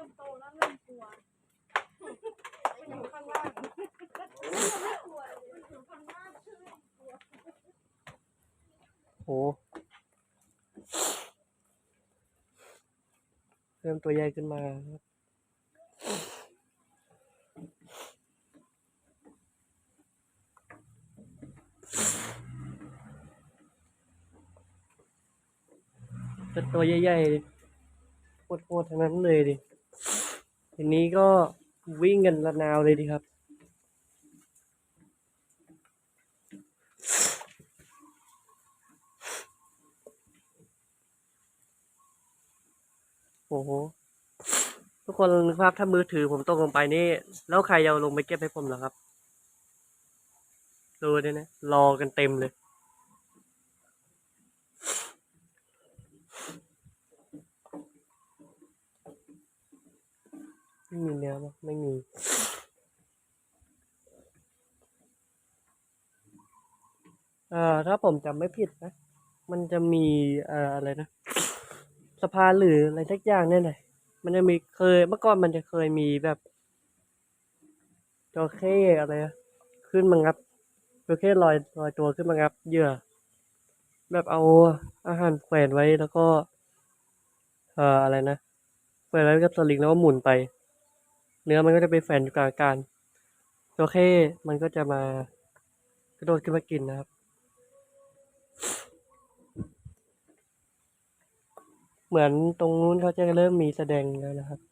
ริ่มโตแล้วเริ่มกลัวไปอยู่ข้างล่างไม่กลัวเลยอยู่ข้างล่างชื่อกลัวเริ่มตัวใหญ่ขึ้นมาครับเป็นตัวใหญ่ๆโคตรๆทั้งนั้นเลยดิ ทีนี้ก็วิ่งกันระนาวเลยดีครับ โอ้โห ทุกคนนึกภาพถ้ามือถือผมตกลงไปนี่ แล้วใครจะลงไปเก็บให้ผมเหรอครับ ดูดินะ รอกันเต็มเลย ไม่มีเนื้อมั้ยไม่มี เอ่อถ้าผมจำไม่ผิดนะ มันจะมีเอ่ออะไรนะสะพานหรืออะไรสักอย่างเนี่ยแหละมันจะมีเคยเมื่อก่อนมันจะเคยมีแบบจระเข้อะไรขึ้นมางับจระเข้ลอยลอยตัวขึ้นมางับเหยื่อ แบบเอาอาหารแขวนไว้แล้วก็ เอ่ออะไรนะแขวนไว้กับสลิงแล้วก็หมุนไป เนื้อมันก็จะไปแฝงอยู่กลางอากาศจระเข้มันก็จะมากระโดดขึ้นมากินนะครับ เหมือนตรงนู้นเขาจะเริ่มมีแสดงแล้วนะครับ